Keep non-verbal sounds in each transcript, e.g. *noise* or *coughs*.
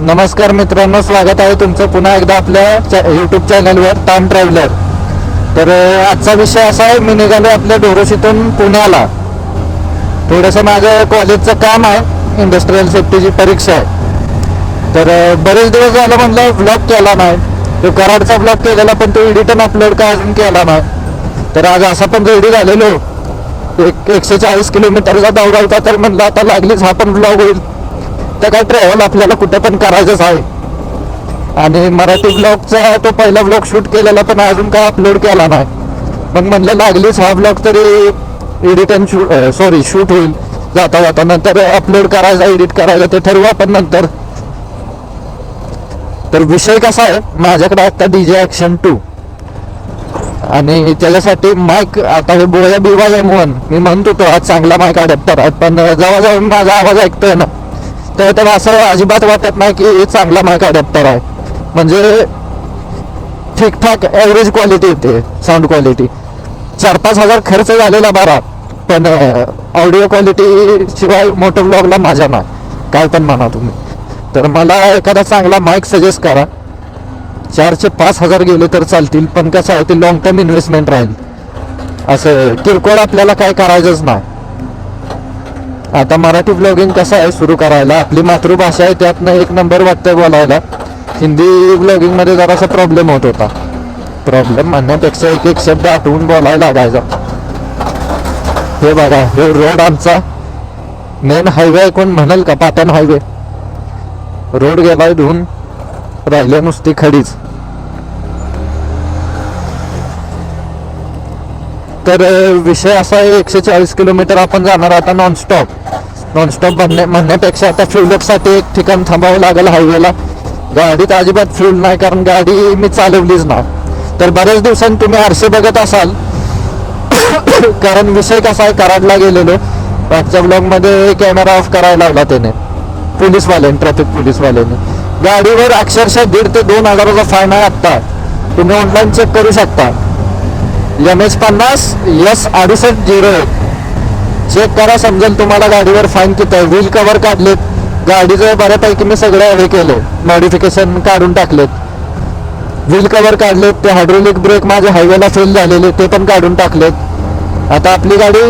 नमस्कार मित्रांनो स्वागत आहे तुमचं पुन्हा एकदा आपल्या युट्यूब चॅनलवर टाइम ट्रॅव्हलर तर आजचा विषय असा आहे मी निघालो आपल्या डोरोशीतून पुण्याला. थोडंसं माझं कॉलेजचं काम आहे इंडस्ट्रीयल सेफ्टीची परीक्षा आहे. तर बरेच दिवस झालं म्हणलं ब्लॉग केला नाही. तो कराडचा ब्लॉग केलेला पण तो एडिटन अपलोड काय अजून केला नाही. तर आज असा पण रेडी झालेलो एक एकशे चाळीस किलोमीटरचा दौरा होता तर म्हणलं आता लागलीच हा पण ब्लॉग होईल. तर काय ट्रॅव्हल आपल्याला कुठे पण करायचंच आहे. आणि मराठी ब्लॉगचा तो पहिला ब्लॉग शूट केलेला पण अजून काय अपलोड केला नाही. मग म्हणलं लागलीच हा ब्लॉग तरी edit and shoot sorry shoot होईल. जाता जाता नंतर अपलोड करायचा एडिट करायचा ते ठरवू आपण नंतर. तर विषय कसा आहे? माझ्याकडे आता डीजे ॲक्शन टू आणि त्याच्यासाठी माईक आता हे बोया बिवाज आहे म्हणून. मी म्हणतो तो आज चांगला माईक अडॅप्टर आहे. पण जवळजवळ माझा आवाज ऐकतोय ना. तर त्याला असं अजिबात वाटत नाही की हे चांगला माईक अडॅप्टर आहे. म्हणजे ठीकठाक ॲव्हरेज क्वालिटी येते साऊंड क्वालिटी चार पाच हजार खर्च झालेला बरा पण ऑडिओ क्वालिटी शिवाय मोठं ब्लॉगला माझ्या नाही. काय पण म्हणा तुम्ही. तर मला एखादा चांगला माईक सजेस्ट करा. चारशे पाच हजार गेले तर चालतील पण कसं आहे ते लॉंग टर्म इन्व्हेस्टमेंट राहील. असं किरकोळ आपल्याला काय करायचंच नाही. आता मराठी ब्लॉगिंग कसं आहे सुरू करायला? आपली मातृभाषा आहे त्यातनं एक नंबर वाटतं बोलायला. हिंदी ब्लॉगिंगमध्ये जरासा प्रॉब्लेम होत होता. प्रॉब्लेम म्हणण्यापेक्षा एक एक शब्द आठवून बोलायला लागायचा. हे बघा हे रोड आमचा मेन हायवे कोण म्हणाल का? पाटण हायवे रोड गेलाय धुवून राहिले नुसती खडीच. तर विषय असा आहे एकशे चाळीस किलोमीटर आपण जाणार आता नॉनस्टॉप नॉनस्टॉप म्हणणे म्हणण्यापेक्षा आता फ्युलअपसाठी एक ठिकाण थांबावं लागेल हायवेला गाडीत अजिबात फ्युल नाही कारण गाडी मी चालवलीच ना तर बऱ्याच दिवसांनी तुम्ही आरसे बघत असाल. *coughs* कारण विषय कसा आहे कराडला गेलेलो. मागच्या ब्लॉगमध्ये कॅमेरा ऑफ करायला लावला त्याने. पोलीसवाल्याने ट्रॅफिक पोलीसवाल्याने. गाडीवर अक्षरशः दीड ते दोन हजाराचा फाईन आहे आत्ता. तुम्ही ऑनलाईन चेक करू शकता. एम एच पन्नास एस अडुसष्ट झिरो एक. चेक करा समजेल तुम्हाला गाडीवर फाईन किती आहे. व्हील कव्हर काढलेत. गाडीचं बऱ्यापैकी मी सगळं हे केले मॉडिफिकेशन काढून टाकलेत. व्हील कव्हर काढलेत. ते हायड्रोलिक ब्रेक माझ्या हायवेला फेल झालेले ते पण काढून टाकलेत. आता आपली गाडी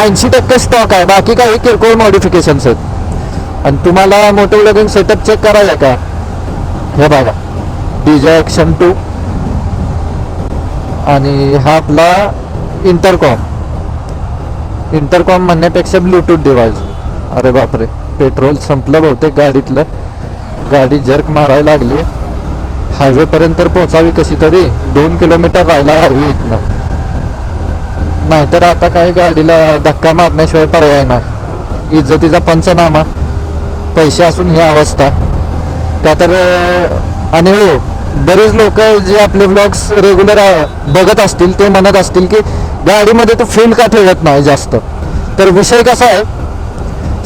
ऐंशी टक्के स्टॉक आहे. बाकी काही किरकोळ मॉडिफिकेशन्स आहेत. आणि तुम्हाला मोटर ब्लॉगिंग सेटअप चेक करायला का? हे बघा. डीजे ॲक्शन टू आणि हा आपला इंटरकॉम इंटरकॉम म्हणण्यापेक्षा ब्लूटूथ डिव्हाइस. अरे बापरे पेट्रोल संपलं बहुतेक गाडीतलं. गाडी जर्क मारायला लागली. हायवेपर्यंत तर पोहोचावी कशी तरी. दोन किलोमीटर राहायला हवी इथनं. नाहीतर आता काही गाडीला धक्का मारण्याशिवाय पर्याय नाही. इज्जतीचा पंचनामा. पैसे असून ही अवस्था. त्या तर आणि हो बरेच लोक जे आपले ब्लॉग्स रेग्युलर बघत असतील ते म्हणत असतील की गाडीमध्ये तो फील का ठेवत नाही जास्त. तर विषय कसा आहे?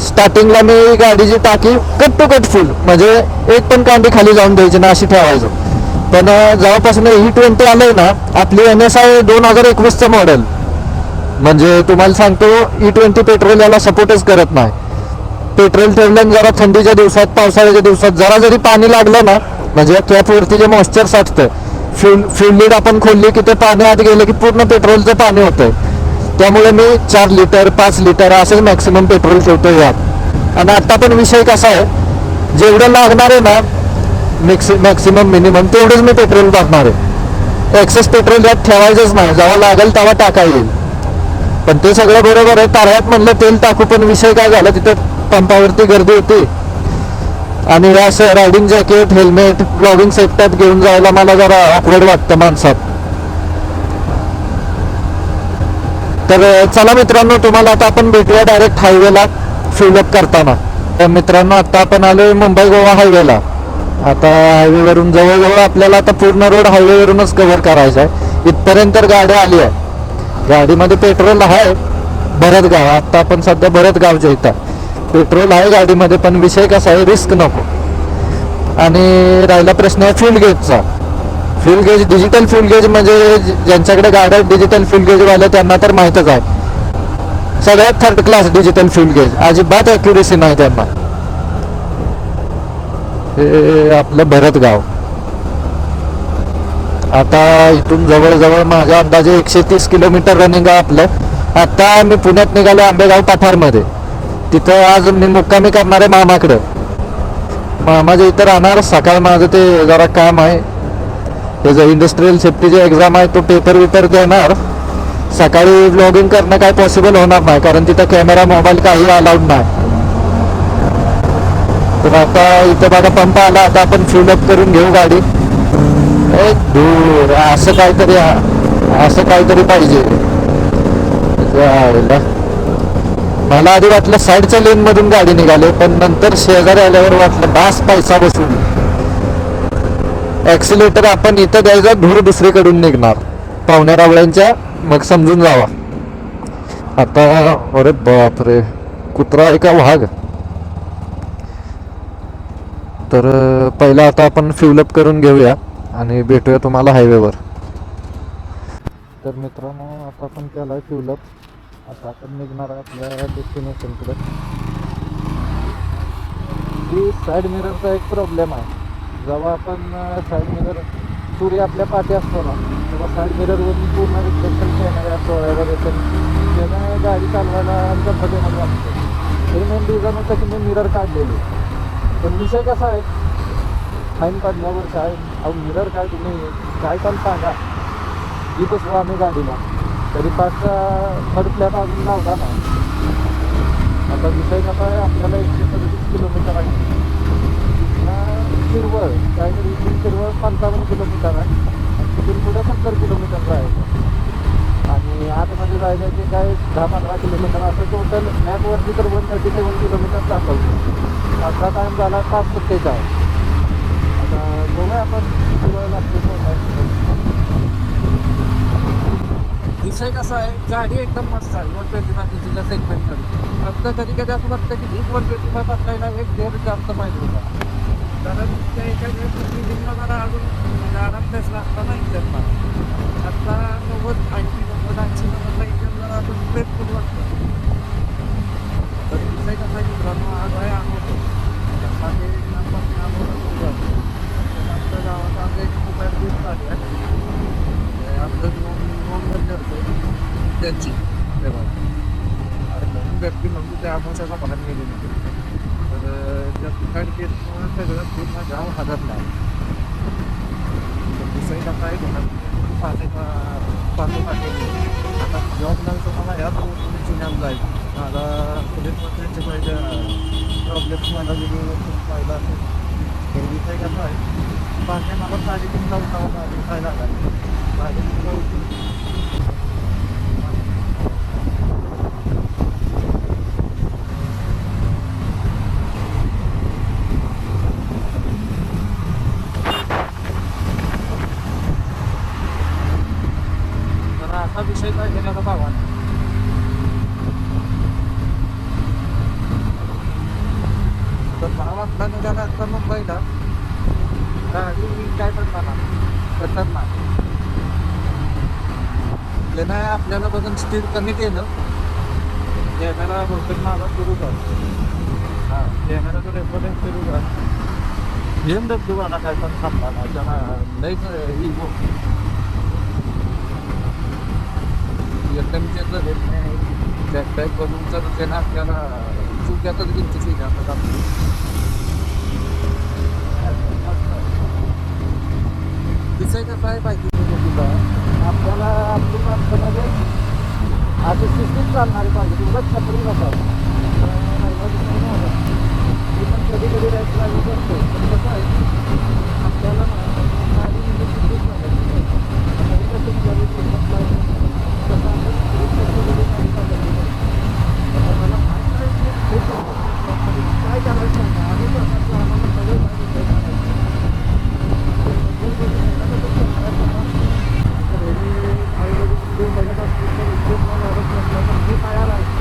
स्टार्टिंगला मी गाडीची टाकी कट टू कट फुल म्हणजे एक पण कांडी खाली जाऊन द्यायची ना अशी ठेवायचं. पण जेव्हापासून ई ट्वेंटी e आलंय ना आपली एन एस आय दोन हजार एकवीसचं मॉडेल म्हणजे तुम्हाला सांगतो ई ट्वेंटी पेट्रोल याला सपोर्टच करत नाही. पेट्रोल ठेवलं जरा थंडीच्या दिवसात पावसाळ्याच्या दिवसात जरा जरी पाणी लागलं ना म्हणजे कॅपवरती जे मॉइश्चर साठतं फ्यूल फ्यूल आपण खोलली की ते पाणी आत गेलं की पूर्ण पेट्रोलचं पाणी होतं त्यामुळे मी चार लिटर पाच लिटर असंच मॅक्सिमम पेट्रोल ठेवतो यात. आणि आत्ता पण विषय कसा आहे जेवढं लागणार आहे ना मॅक्सि मॅक्सिमम मिनिमम तेवढंच मी पेट्रोल टाकणार आहे. एक्सेस पेट्रोल यात ठेवायचंच नाही जेव्हा लागेल तेव्हा टाका येईल. पण ते सगळं बरोबर आहे ताऱ्यात म्हणलं तेल टाकू पण विषय काय झाला तिथं पंपावरती गर्दी होती. आणि या असं riding jacket helmet blogging setup घेऊन जायला मला जरा ऑकवर्ड वाटतं माणसात. तर चला मित्रांनो तुम्हाला आता आपण भेटूया डायरेक्ट हायवेला फिलअप करताना. तर मित्रांनो आता आपण आलो मुंबई गोवा हायवेला आता हायवेवरून जवळजवळ आपल्याला आता पूर्ण रोड हायवेवरूनच कव्हर करायचा आहे. इथपर्यंत तर गाडी आली आहे. गाडीमध्ये पेट्रोल आहे भरत गाव आता आपण सध्या भरत गाव इथं. पेट्रोल आहे गाडीमध्ये पण विषय कसा आहे रिस्क नको. आणि राहिला प्रश्न आहे fuel गेजचा fuel gauge digital fuel gauge म्हणजे ज्यांच्याकडे गाड्या डिजिटल फ्युल गेज वाले त्यांना तर माहीतच आहे. सगळ्यात third class digital fuel gauge अजिबात अॅक्युरेसी नाही त्यांना. हे आपलं भरतगाव. आता इथून जवळजवळ माझ्या अंदाजे एकशे तीस किलोमीटर रनिंग आहे आपलं. आता मी पुण्यात निघालो आंबेगाव पठारमध्ये तिथं आज मी मुक्कामी करणार आहे मामाकडं. मामाच्या इथं राहणार सकाळ माझं ते जरा काम आहे. त्याचं इंडस्ट्रीयल सेफ्टीची एक्झाम आहे तो पेपर विपर देणार. सकाळी लॉग इन करणं काय पॉसिबल होणार नाही कारण तिथं कॅमेरा मोबाईल काही अलाउड नाही. तर आता इथं बघा पंप आला आता आपण फिल अप करून घेऊ गाडी. ए, दूर असं काहीतरी असं काहीतरी पाहिजे. जायला. मला आधी वाटलं साईडच्या लेन मधून गाडी निघाली पण नंतर शेजारी आल्यावर वाटलं बास पैसा बसून. ऍक्सिलेटर आपण इथं द्यायचा धूर दुसरीकडून निघणार. पाहुण्या रावळ्यांच्या मग समजून जावा. आता अरे बापरे कुत्रा एका वाघ? तर पहिला आता आपण फ्युलअप करून घेऊया आणि भेटूया तुम्हाला हायवेवर तर मित्रांनो आता आपण केला आहे फ्युलअप आता आपण निघणार आपल्या डेस्टिनेशनकडे की साईड मिररचा एक प्रॉब्लेम आहे. जेव्हा आपण साईड मिरर सूर्य आपल्या पाठी असतो ना तेव्हा साईड मिररवरून पूर्ण रिफ्लेक्शन कॅमेरा डोळ्यावर येतं त्याने गाडी चालवायला आमच्या मध्ये वाटतो. हे मेन रिझन होतं की मी मिरर काढलेली. पण विषय कसा आहे? फाईन काढल्यावर काय? अहो मिरर काय तुम्ही? काय पण सांगा. ही आम्ही गाडीला. तरी पाचचा थर्ड फ्लॅट अजून लावला ना आता विषय कसा आहे आपल्याला एकशे सदतीस किलोमीटर आहे. शिरवळ काहीतरी इथून शिरवळ पंचावन्न किलोमीटर आहे. आणि तिथून पुढे सत्तर किलोमीटर जायचं आणि आतमध्ये जायचं ते काय दहा पंधरा किलोमीटर असं टोटल मॅपवरती तर वन थर्टी सेवन किलोमीटर दाखवतो. आपला टाईम झाला सात सत्तेचा आहे आता बघूया आपण शिरवळ लागतो विषय कसा आहे गाडी एकदम मस्त आहे. वन ट्वेंटी फाय सीसीच्या सेगमेंटमध्ये फक्त कधी कधी असं वाटतं की हीच वन ट्वेंटी फाय बसलायला एक डेअर जास्त पाहिजे होता. कारण त्या एका वेळेस जरा अजून म्हणजे आराम बसला असता ना इंजनला आत्ता नव्वद ऐंशी नव्वद ऐंशी नव्वदला इंजन जरा अजून स्ट्रेसफुल वाटतं. तर विषय कसा आहे मित्रांनो आज आहे आम्ही सकाळी आमच्या गावात आज एक मोबाईल दिवस आली आहे. फॉर्म भरले होते त्यांची तेव्हा अरे नवीन व्यक्ती म्हणजे त्या आमोशाचा बाहेर गेले होते तर त्या ठिकाणी सगळं पूर्ण गाव हादरला दुसरी कसा आहे घरात पाहते पाहते आता जॉब याच पुण्यात जायचं मला पोलीस मंत्र्यांचे प्रॉब्लेम मला वेगवेगळे पाहिला असेल तर विषय आहे पाहते मला साडेतीन लावून लावून खायला लागला. साडेतीन लावून तर असा विषय काय घेण्याचा भावा तर मला वाटला निघाला असता मुंबईला गाडी काय करणार करतात ना त्यानं आपल्याला बघून स्पीड कमी केलं. कॅमेरा बहुतेक माझा सुरू कर हां कॅमेराचं रेकॉर्डिंग सुरू कर घेऊन देत मला काय पण थांबला ना त्याला लई इगो एफएमचे येत नाही. बॅकपॅक करून तर त्यानं आपल्याला चुक्यातच गिनती केली आता आपली विषय कसा पाहिजे तुला? आपल्याला आपली माणसामध्ये आता सिस्टीम चालणारी पाहिजे तुला छत्री नका मी पण कधी कधी राईट लागू करतो पण कसं आहे आपल्याला गाडी म्हणजे सिस्टीम चालायची कधी कसं गाडी तसं आपण कधी नाही की हे कसं. काय करायचं आहे.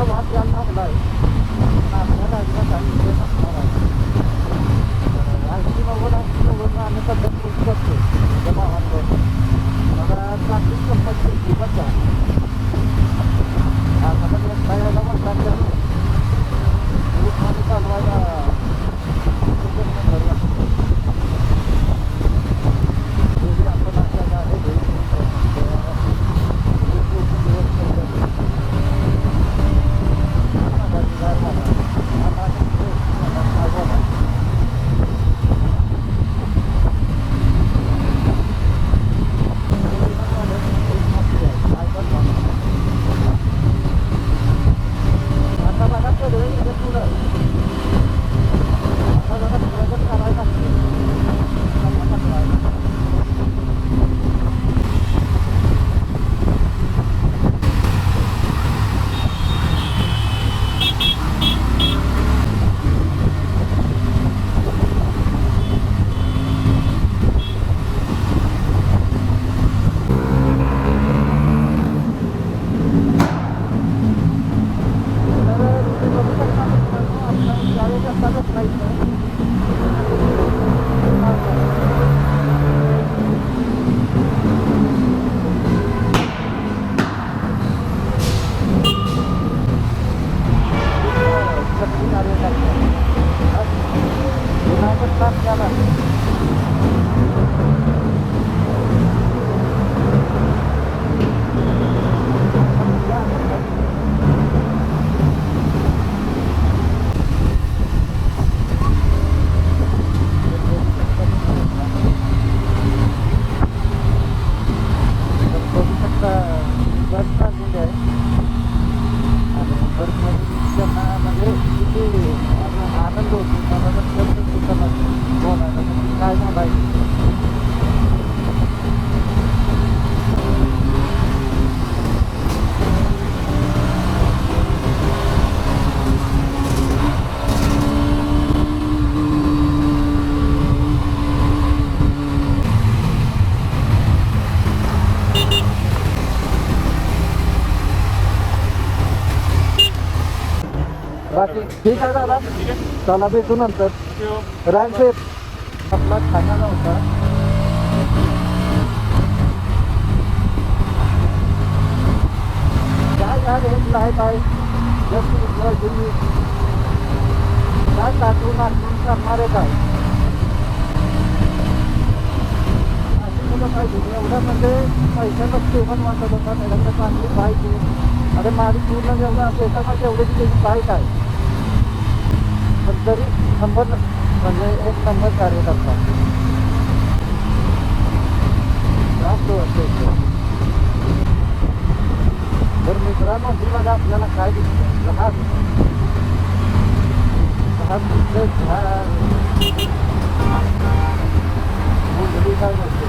I'm talking about. 家族がい ठीक आहे दादा चला भेटू नंतर. रामशेठ आपला ठाण्याला होता काय काय रेट काय? काय जास्त विश्वास काय टाकून आठवून करणार आहे काय? पाहिजे. एवढं म्हणजे पैशाचा सेवन वाटत होता त्याच्याकडे चांगली पाहिजे. अरे माझी पूर्ण जेवढं शेतामध्ये एवढी त्याची काय काय? आहे तरी नंबर म्हणजे एक नंबर कार्य तर मित्रांनो, ही बघा आपल्याला काय दिसतं दिसतंय काय म्हणते?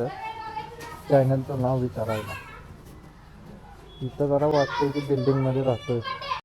मुलं चॅनलचं नाव विचारायला. इथं जरा वाटतं की बिल्डिंगमध्ये राहतोय.